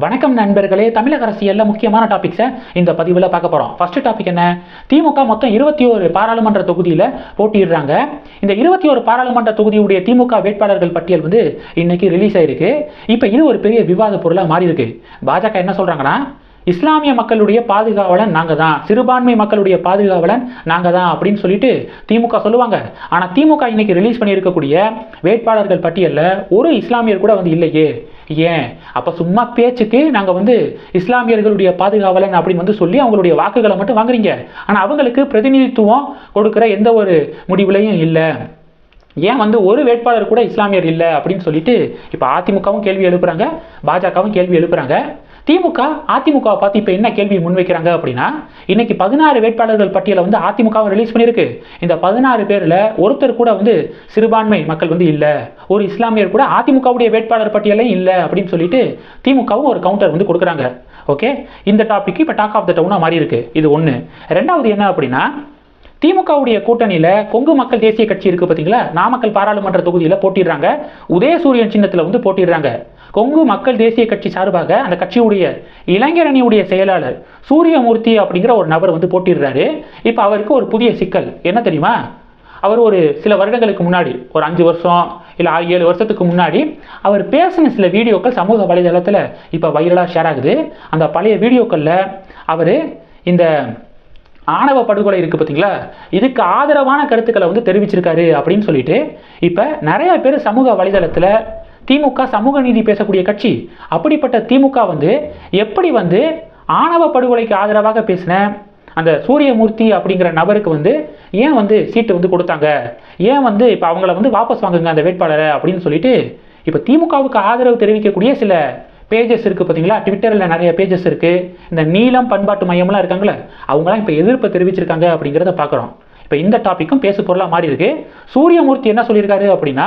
வணக்கம் நண்பர்களே தமிழக அரசியலில் முக்கியமான டாபிக்ஸை இந்த பதிவில் பார்க்க போகிறோம் ஃபர்ஸ்ட் டாபிக் என்ன? திமுக மொத்தம் இருபத்தி ஒரு பாராளுமன்ற தொகுதியில் போட்டியிடுறாங்க. இந்த இருபத்தி ஒரு பாராளுமன்ற தொகுதியுடைய திமுக வேட்பாளர்கள் பட்டியல் வந்து இன்னைக்கு ரிலீஸ் ஆயிருக்கு. இப்போ இது ஒரு பெரிய விவாத பொருளாக மாறி இருக்கு பாஜக என்ன சொல்கிறாங்கன்னா இஸ்லாமிய மக்களுடைய பாதுகாவலன் நாங்கள் தான் சிறுபான்மை மக்களுடைய பாதுகாவலன் நாங்கள் தான் அப்படின்னு சொல்லிட்டு திமுக சொல்லுவாங்க. ஆனால் திமுக இன்னைக்கு ரிலீஸ் பண்ணியிருக்கக்கூடிய வேட்பாளர்கள் பட்டியலில் ஒரு இஸ்லாமியர் கூட வந்து இல்லையே. ஏன்? அப்போ சும்மா பேச்சுக்கு நாங்கள் வந்து இஸ்லாமியர்களுடைய பாதுகாவலன் அப்படின்னு வந்து சொல்லி அவங்களுடைய வாக்குகளை மட்டும் வாங்குறீங்க. ஆனால் அவங்களுக்கு பிரதிநிதித்துவம் கொடுக்குற எந்த ஒரு முடிவுலையும் இல்லை. ஏன் வந்து ஒரு வேட்பாளர் கூட இஸ்லாமியர் இல்லை அப்படின்னு சொல்லிட்டு இப்போ அதிமுகவும் கேள்வி எழுப்புறாங்க பாஜகவும் கேள்வி எழுப்புறாங்க. திமுக அதிமுகவை பார்த்து இப்போ என்ன கேள்வி முன்வைக்கிறாங்க அப்படின்னா இன்னைக்கு பதினாறு வேட்பாளர்கள் பட்டியலை வந்து அதிமுகவும் ரிலீஸ் பண்ணியிருக்கு. இந்த பதினாறு பேரில் ஒருத்தர் கூட வந்து சிறுபான்மை மக்கள் வந்து இல்லை. ஒரு இஸ்லாமியர் கூட அதிமுகவுடைய வேட்பாளர் பட்டியலே இல்லை அப்படின்னு சொல்லிட்டு திமுகவும் ஒரு கவுண்டர் வந்து கொடுக்குறாங்க. ஓகே இந்த டாபிக் இப்போ டாக் ஆஃப் த டவுனாக மாறி இருக்கு இது ஒன்று ரெண்டாவது என்ன அப்படின்னா திமுகவுடைய கூட்டணியில் கொங்கு மக்கள் தேசிய கட்சி இருக்கு பார்த்தீங்களா நாமக்கல் பாராளுமன்ற தொகுதியில் போட்டிடுறாங்க. உதயசூரியன் சின்னத்தில் வந்து போட்டிடுறாங்க. கொங்கு மக்கள் தேசிய கட்சி சார்பாக அந்த கட்சியுடைய இளைஞரணியுடைய செயலாளர் சூரியமூர்த்தி அப்படிங்கிற ஒரு நபர் வந்து போட்டிடுறாரு. இப்போ அவருக்கு ஒரு புதிய சிக்கல். என்ன தெரியுமா? அவர் ஒரு சில வருடங்களுக்கு முன்னாடி ஒரு அஞ்சு வருஷம் இல்லை ஆறு ஏழு வருஷத்துக்கு முன்னாடி அவர் பேசின சில வீடியோக்கள் சமூக வலைதளத்தில் இப்போ வைரலாக ஷேர் ஆகுது. அந்த பழைய வீடியோக்களில் அவர் இந்த ஆணவ படுகொலை இருக்குது பார்த்தீங்களா? இதுக்கு ஆதரவான கருத்துக்களை வந்து தெரிவிச்சிருக்காரு அப்படின்னு சொல்லிட்டு இப்போ நிறைய பேர் சமூக வலைதளத்தில் திமுக சமூக நீதி பேசக்கூடிய கட்சி அப்படிப்பட்ட திமுக வந்து எப்படி வந்து ஆணவ படுகொலைக்கு ஆதரவாக பேசின அந்த சூரியமூர்த்தி அப்படிங்கிற நபருக்கு வந்து ஏன் வந்து சீட்டு வந்து கொடுத்தாங்க? ஏன் வந்து இப்போ அவங்கள வந்து வாபஸ் வாங்குங்க அந்த வேட்பாளரை அப்படின்னு சொல்லிட்டு இப்போ திமுகவுக்கு ஆதரவு தெரிவிக்கக்கூடிய சில பேஜஸ் இருக்குது பார்த்தீங்களா? ட்விட்டரில் நிறைய பேஜஸ் இருக்குது இந்த நீலம் பண்பாட்டு மையம்லாம் இருக்காங்களே அவங்களாம் இப்போ எதிர்ப்பு தெரிவிச்சிருக்காங்க அப்படிங்கிறத பார்க்குறோம். இப்போ இந்த டாப்பிக்கும் பேசு பொருளாக மாறி இருக்கு. சூரியமூர்த்தி என்ன சொல்லியிருக்காரு அப்படின்னா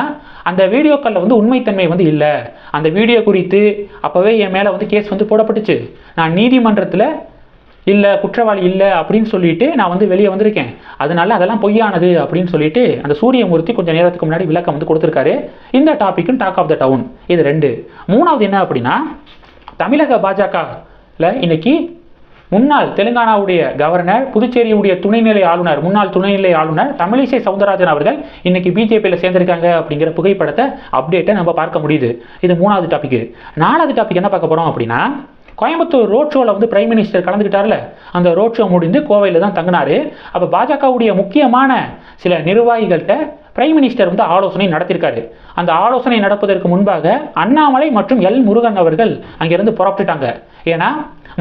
அந்த வீடியோக்களில் வந்து உண்மைத்தன்மை வந்து இல்லை. அந்த வீடியோ குறித்து அப்போவே என் மேலே வந்து கேஸ் வந்து போடப்பட்டுச்சு. நான் நீதிமன்றத்தில் இல்லை குற்றவாளி இல்லை அப்படின்னு சொல்லிட்டு நான் வந்து வெளியே வந்திருக்கேன். அதனால அதெல்லாம் பொய்யானது அப்படின்னு சொல்லிட்டு அந்த சூரியமூர்த்தி கொஞ்சம் நேரத்துக்கு முன்னாடி விளக்கம் வந்து கொடுத்துருக்காரு. இந்த டாப்பிக்கும் டாக் ஆஃப் த டவுன் இது ரெண்டு. மூணாவது என்ன அப்படின்னா தமிழக பாஜகவில் இன்னைக்கு முன்னாள் தெலுங்கானாவுடைய கவர்னர் புதுச்சேரியுடைய துணைநிலை ஆளுநர் முன்னாள் துணைநிலை ஆளுநர் தமிழிசை சவுந்தரராஜன் அவர்கள் இன்னைக்கு பிஜேபியில் சேர்ந்திருக்காங்க அப்படிங்கிற புகைப்படத்தை அப்டேட்டை நம்ம பார்க்க முடியுது. இது மூணாவது டாபிக் நாலாவது டாபிக் என்ன பார்க்க போகிறோம் அப்படின்னா கோயம்புத்தூர் ரோட் ஷோவில் வந்து பிரைம் மினிஸ்டர் கலந்துக்கிட்டார்ல அந்த ரோட் ஷோ முடிந்து கோவையில் தான் தங்கினாரு. அப்போ பாஜகவுடைய முக்கியமான சில நிர்வாகிகள்கிட்ட பிரைம் மினிஸ்டர் வந்து ஆலோசனை நடத்தியிருக்காரு. அந்த ஆலோசனை நடப்பதற்கு முன்பாக அண்ணாமலை மற்றும் எல் முருகன் அவர்கள் அங்கிருந்து புறப்பட்டுட்டாங்க. ஏன்னா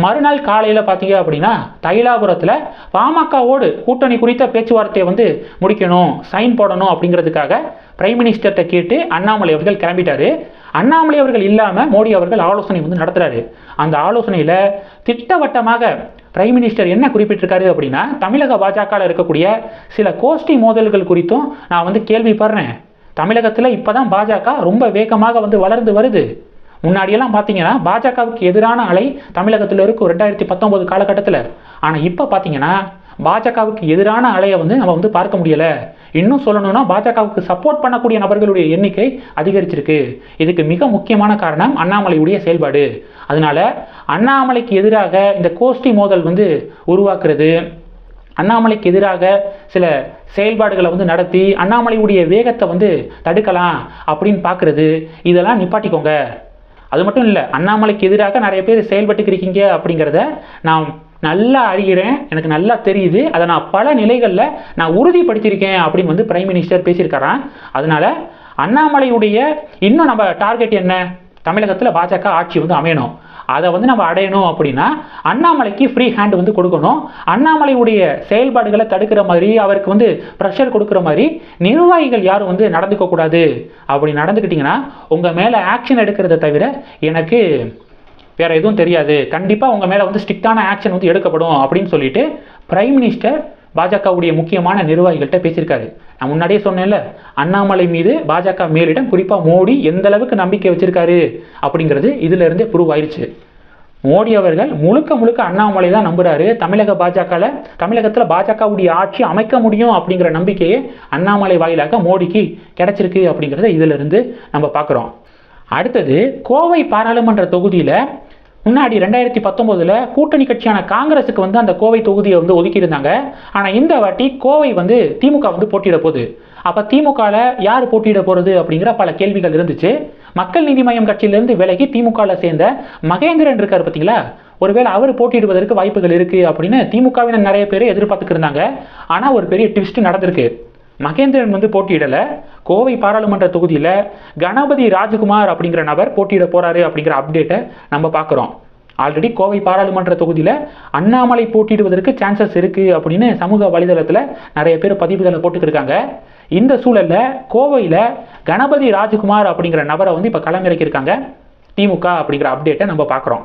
மறுநாள் காலையில் பார்த்தீங்க அப்படின்னா தைலாபுரத்தில் பாமகவோடு கூட்டணி குறித்த பேச்சுவார்த்தையை வந்து முடிக்கணும் சைன் போடணும் அப்படிங்கிறதுக்காக பிரைம் மினிஸ்டர்கிட்ட கேட்டு அண்ணாமலை அவர்கள் கிளம்பிட்டாரு. அண்ணாமலை அவர்கள் இல்லாமல் மோடி அவர்கள் ஆலோசனை வந்து நடத்துகிறாரு அந்த ஆலோசனையில் திட்டவட்டமாக பிரைம் மினிஸ்டர் என்ன குறிப்பிட்டிருக்காரு அப்படின்னா தமிழக பாஜகவில் இருக்கக்கூடிய சில கோஷ்டி மோதல்கள் குறித்தும் நான் வந்து கேள்விப்படுறேன். தமிழகத்தில் இப்போ தான் பாஜக ரொம்ப வேகமாக வந்து வளர்ந்து வருது. முன்னாடியெல்லாம் பார்த்தீங்கன்னா பாஜகவுக்கு எதிரான அலை தமிழகத்தில் இருக்கும் ரெண்டாயிரத்தி பத்தொம்போது காலகட்டத்தில். ஆனால் இப்போ பார்த்தீங்கன்னா பாஜகவுக்கு எதிரான அலையை வந்து நம்ம வந்து பார்க்க முடியலை. இன்னும் சொல்லணும்னா பாஜகவுக்கு சப்போர்ட் பண்ணக்கூடிய நபர்களுடைய எண்ணிக்கை அதிகரிச்சிருக்கு. இதுக்கு மிக முக்கியமான காரணம் அண்ணாமலையுடைய செயல்பாடு. அதனால அண்ணாமலைக்கு எதிராக இந்த கோஷ்டி மோதல் வந்து உருவாக்குறது அண்ணாமலைக்கு எதிராக சில செயல்பாடுகளை வந்து நடத்தி அண்ணாமலையுடைய வேகத்தை வந்து தடுக்கலாம் அப்படின்னு பார்க்குறது இதெல்லாம் நிப்பாட்டிக்கோங்க. அது மட்டும் இல்லை அண்ணாமலைக்கு எதிராக நிறைய பேர் செயல்பட்டு இருக்கீங்க அப்படிங்கிறத நான் நல்லா அறிகிறேன் எனக்கு நல்லா தெரியுது. அதை நான் பல நிலைகளில் நான் உறுதிப்படுத்தியிருக்கேன் அப்படின்னு வந்து பிரைம் மினிஸ்டர் பேசியிருக்கிறான் அதனால அண்ணாமலையுடைய இன்னும் நம்ம டார்கெட் என்ன? தமிழகத்தில் பாஜக ஆட்சி வந்து அமையணும். அதை வந்து நம்ம அடையணும் அப்படின்னா அண்ணாமலைக்கு ஃப்ரீ ஹேண்ட் வந்து கொடுக்கணும். அண்ணாமலையுடைய செயல்பாடுகளை தடுக்கிற மாதிரி அவருக்கு வந்து ப்ரெஷர் கொடுக்குற மாதிரி நிர்வாகிகள் யாரும் வந்து நடந்துக்க கூடாது. அப்படி நடந்துக்கிட்டிங்கன்னா உங்கள் மேலே ஆக்ஷன் எடுக்கிறத தவிர எனக்கு வேற எதுவும் தெரியாது. கண்டிப்பாக உங்கள் மேலே வந்து ஸ்ட்ரிக்டான ஆக்ஷன் வந்து எடுக்கப்படும் அப்படின்னு சொல்லிட்டு பிரைம் மினிஸ்டர் பாஜகவுடைய முக்கியமான நிர்வாகிகள்கிட்ட பேசியிருக்காரு. நான் முன்னாடியே சொன்னேன்ல அண்ணாமலை மீது பாஜக மேலிடம் குறிப்பாக மோடி எந்த அளவுக்கு நம்பிக்கை வச்சிருக்காரு அப்படிங்கிறது இதுல இருந்தே ப்ரூவ் ஆயிடுச்சு மோடி அவர்கள் முழுக்க முழுக்க அண்ணாமலை தான் நம்புறாரு. தமிழக பாஜகவில் தமிழகத்தில் பாஜகவுடைய ஆட்சி அமைக்க முடியும் அப்படிங்கிற நம்பிக்கையே அண்ணாமலை வாயிலாக மோடிக்கு கிடைச்சிருக்கு அப்படிங்கிறத இதிலிருந்து நம்ம பார்க்குறோம். அடுத்தது கோவை பாராளுமன்ற தொகுதியில் முன்னாடி ரெண்டாயிரத்தி பத்தொம்போதில் கூட்டணி கட்சியான காங்கிரஸுக்கு வந்து அந்த கோவை தொகுதியை வந்து ஒதுக்கியிருந்தாங்க. ஆனால் இந்த வாட்டி கோவை வந்து திமுக வந்து போட்டியிட போகுது. அப்போ திமுகவில் யார் போட்டியிட போகிறது அப்படிங்கிற பல கேள்விகள் இருந்துச்சு. மக்கள் நீதி மய்யம் கட்சியிலேருந்து விலகி திமுகவில் சேர்ந்த மகேந்திரன் இருக்கார் பார்த்தீங்களா ஒருவேளை அவர் போட்டியிடுவதற்கு வாய்ப்புகள் இருக்குது அப்படின்னு திமுகவினர் நிறைய பேர் எதிர்பார்த்துக்கிருந்தாங்க ஆனால் ஒரு பெரிய ட்விஸ்ட் நடந்திருக்கு. மகேந்திரன் வந்து போட்டியிடலை. கோவை பாராளுமன்ற தொகுதியில் கணபதி ராஜகுமார் அப்படிங்கிற நபர் போட்டியிட போகிறாரு அப்படிங்கிற அப்டேட்டை நம்ம பார்க்குறோம். ஆல்ரெடி கோவை பாராளுமன்ற தொகுதியில் அண்ணாமலை போட்டியிடுவதற்கு சான்சஸ் இருக்குது அப்படின்னு சமூக வலைதளத்தில் நிறைய பேர் பதிவுகளை போட்டுக்கிருக்காங்க. இந்த சூழலில் கோவையில் கணபதி ராஜகுமார் அப்படிங்கிற நபரை வந்து இப்போ களமிறக்கியிருக்காங்க. திமுக அப்படிங்கிற அப்டேட்டை நம்ம பார்க்குறோம்.